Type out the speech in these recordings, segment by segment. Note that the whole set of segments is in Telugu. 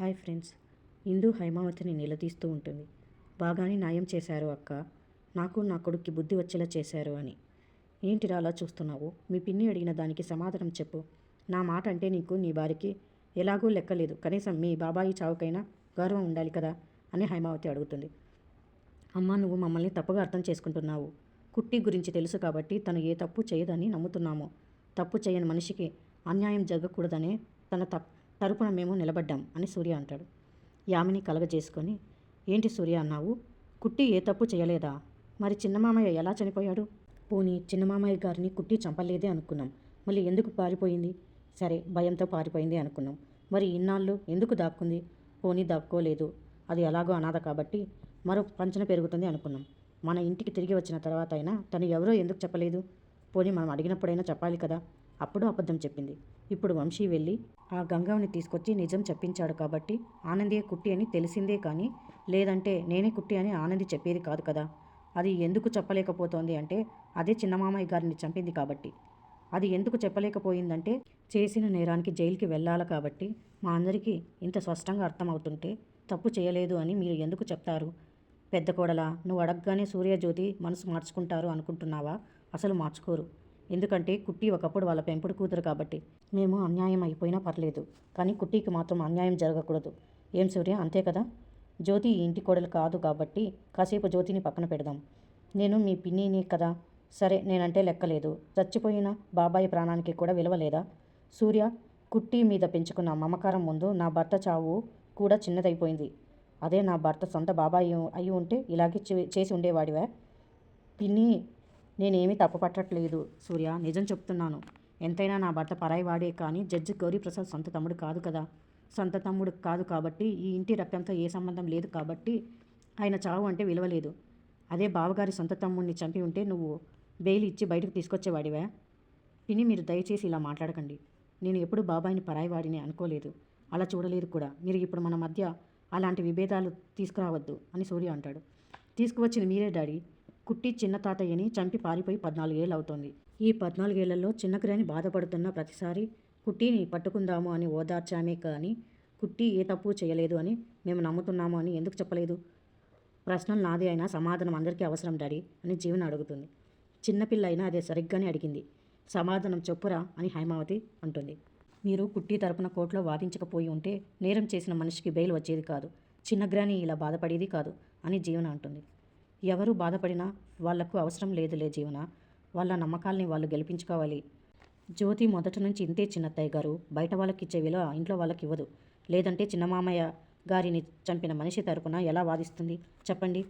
Hi friends. ఇందు హైమావతిని నిలదీస్తూ ఉంటుంది. బాగానే న్యాయం చేశారు అక్క. నాకు నా కొడుక్కి బుద్ధి వచ్చేలా చేశారు అని. ఏంటిరా అలా చూస్తున్నావు? మీ పిన్ని అడిగిన దానికి సమాధానం చెప్పు. నా మాట అంటే నీకు నీ భార్యకి ఎలాగూ లెక్కలేదు కనీసం మీ బాబాయి చావుకైనా గౌరవం ఉండాలి కదా? అని హైమావతి అడుగుతుంది. అమ్మ నువ్వు మమ్మల్ని తప్పుగా అర్థం చేసుకుంటున్నావు. కుట్టి గురించి తెలుసు కాబట్టి తను ఏ తప్పు చేయదని నమ్ముతున్నాము. తప్పు చేయని మనిషికి అన్యాయం జరగకూడదనే తన తప్ తరపున మేము నిలబడ్డాం అని సూర్య అంటాడు. యామిని కలగజేసుకొని ఏంటి సూర్య అన్నావు? కుట్టి ఏ తప్పు చేయలేదా? మరి చిన్నమామయ్య ఎలా చనిపోయాడు? పోనీ చిన్నమామయ్య గారిని కుట్టి చంపలేదే అనుకున్నాం. మళ్ళీ ఎందుకు పారిపోయింది? సరే భయంతో పారిపోయింది అనుకున్నాం. మరి ఇన్నాళ్ళు ఎందుకు దాక్కుంది? పోనీ దాక్కోలేదు. అది ఎలాగో అనాథ కాబట్టి మరో పంచన పెరుగుతుంది అనుకున్నాం. మన ఇంటికి తిరిగి వచ్చిన తర్వాత అయినా తను ఎవరో ఎందుకు చెప్పలేదు? పోనీ మనం అడిగినప్పుడైనా చెప్పాలి కదా. అప్పుడు అబద్ధం చెప్పింది. ఇప్పుడు వంశీ వెళ్ళి ఆ గంగవ్ని తీసుకొచ్చి నిజం చెప్పించాడు కాబట్టి ఆనందియే కుట్టి అని తెలిసిందే కానీ లేదంటే నేనే కుట్టి అని ఆనంది చెప్పేది కాదు కదా. అది ఎందుకు చెప్పలేకపోతోంది అంటే అదే చిన్నమామయ్య గారిని చంపింది కాబట్టి. అది ఎందుకు చెప్పలేకపోయిందంటే చేసిన నేరానికి జైలుకి వెళ్ళాలి కాబట్టి మా అందరికీ ఇంత స్పష్టంగా అర్థమవుతుంటే తప్పు చేయలేదు అని మీరు ఎందుకు చెప్తారు? పెద్ద కోడలా నువ్వు అడగగానే సూర్యజ్యోతి మనసు మార్చుకుంటారు అనుకుంటున్నావా? అసలు మార్చుకోరు. ఎందుకంటే కుట్టి ఒకప్పుడు వాళ్ళ పెంపుడు కూతురు కాబట్టి మేము అన్యాయం అయిపోయినా పర్లేదు కానీ కుట్టికి మాత్రం అన్యాయం జరగకూడదు. ఏం సూర్య? అంతే కదా? జ్యోతి ఇంటి కోడలు కాదు కాబట్టి కాసేపు జ్యోతిని పక్కన పెడదాం. నేను మీ పిన్నిని కదా? సరే నేనంటే లెక్కలేదు. చచ్చిపోయిన బాబాయి ప్రాణానికి కూడా విలువలేదా? సూర్య కుట్టి మీద పెంచుకున్న మమకారం ముందు నా భర్త చావు కూడా చిన్నదైపోయింది. అదే నా భర్త సొంత బాబాయి అయి ఉంటే ఇలాగే చే- చేసి ఉండేవాడివా. పిన్ని నేనేమీ తప్పు పట్టట్లేదు సూర్య. నిజం చెప్తున్నాను. ఎంతైనా నా భర్త పరాయి వాడే కానీ జడ్జి గౌరీప్రసాద్ సొంత తమ్ముడు కాదు కదా. సొంత తమ్ముడు కాదు కాబట్టి ఈ ఇంటి రక్తంతో ఏ సంబంధం లేదు కాబట్టి ఆయన చావు అంటే విలువలేదు. అదే బావగారి సొంత తమ్ముడిని చంపి ఉంటే నువ్వు బెయిల్ ఇచ్చి బయటకు తీసుకొచ్చేవాడివా? విని మీరు దయచేసి ఇలా మాట్లాడకండి. నేను ఎప్పుడు బాబాయిని పరాయి వాడిని అనుకోలేదు. అలా చూడలేదు కూడా. మీరు ఇప్పుడు మన మధ్య అలాంటి విభేదాలు తీసుకురావద్దు అని సూర్య అంటాడు. తీసుకువచ్చింది మీరే డాడీ. కుట్టి చిన్న తాతయ్యని చంపి పారిపోయి పద్నాలుగేళ్ళు అవుతోంది ఈ పద్నాలుగేళ్ళలో చిన్నగ్రాని బాధపడుతున్న ప్రతిసారి కుట్టిని పట్టుకుందాము అని ఓదార్చామే కానీ కుట్టి ఏ తప్పు చేయలేదు అని మేము నమ్ముతున్నాము అని ఎందుకు చెప్పలేదు? ప్రశ్నలు నాదే అయినా సమాధానం అందరికీ అవసరం డాడీ అని జీవన అడుగుతుంది. చిన్నపిల్ల అయినా అదే సరిగ్గానే అడిగింది. సమాధానం చెప్పురా అని హైమావతి అంటుంది. మీరు కుట్టి తరపున కోర్టులో వాదించకపోయి ఉంటే నేరం చేసిన మనిషికి బెయిల్ వచ్చేది కాదు. చిన్నగ్రాని ఇలా బాధపడేది కాదు అని జీవన అంటుంది. ఎవరు బాధపడినా వాళ్ళకు అవసరం లేదులే జీవన. వాళ్ళ నమ్మకాల్ని వాళ్ళు గెలిపించుకోవాలి. జ్యోతి మొదటి నుంచి ఇంతే చిన్నత్తయ్య గారు. బయట వాళ్ళకి ఇచ్చే విలువ ఇంట్లో వాళ్ళకి ఇవ్వదు లేదంటే చిన్నమామయ్య గారిని చంపిన మనిషి తరపున ఎలా వాదిస్తుంది? చెప్పండి.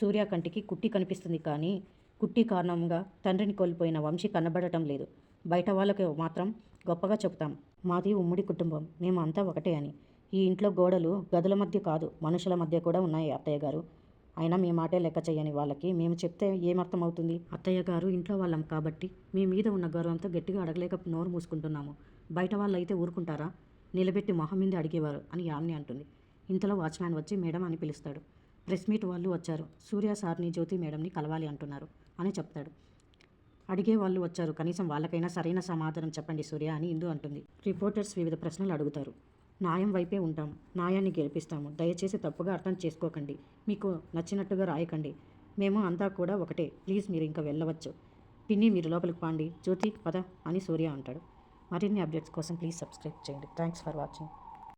సూర్య కంటికి కుట్టి కనిపిస్తుంది కానీ కుట్టి కారణంగా తండ్రిని కోల్పోయిన వంశీ కనబడటం లేదు. బయట వాళ్ళకి మాత్రం గొప్పగా చెబుతాం. మాది ఉమ్మడి కుటుంబం. మేము అంతా ఒకటే అని. ఈ ఇంట్లో గోడలు గదుల మధ్య కాదు మనుషుల మధ్య కూడా ఉన్నాయి అత్తయ్య గారు. అయినా మీ మాటే లెక్క చేయని వాళ్ళకి మేము చెప్తే ఏమర్థమవుతుంది? అత్తయ్య గారు ఇంట్లో వాళ్ళం కాబట్టి మీ మీద ఉన్న గౌరవంతో గట్టిగా అడగలేక నోరు మూసుకుంటున్నాము. బయట వాళ్ళైతే ఊరుకుంటారా? నిలబెట్టి మొహం మీద అడిగేవారు అని యామ్ని అంటుంది. ఇంతలో వాచ్మ్యాన్ వచ్చి మేడం అని పిలుస్తాడు. ప్రెస్ మీట్ వాళ్ళు వచ్చారు. సూర్య సార్ని జ్యోతి మేడంని కలవాలి అంటున్నారు అని చెప్తాడు. అడిగే వాళ్ళు వచ్చారు. కనీసం వాళ్ళకైనా సరైన సమాధానం చెప్పండి సూర్య అని ఇందు అంటుంది. రిపోర్టర్స్ వివిధ ప్రశ్నలు అడుగుతారు. న్యాయం వైపే ఉంటాం. న్యాయాన్ని గెలిపిస్తాము. దయచేసి తప్పుగా అర్థం చేసుకోకండి. మీకు నచ్చినట్టుగా రాయకండి. మేము అంతా కూడా ఒకటే. ప్లీజ్ మీరు ఇంకా వెళ్ళవచ్చు. పిన్ని మీరు లోపలికి పాండి. జ్యోతి పద అని సూర్య అంటాడు. మరిన్ని అప్డేట్స్ కోసం ప్లీజ్ సబ్స్క్రైబ్ చేయండి. Thanks for watching.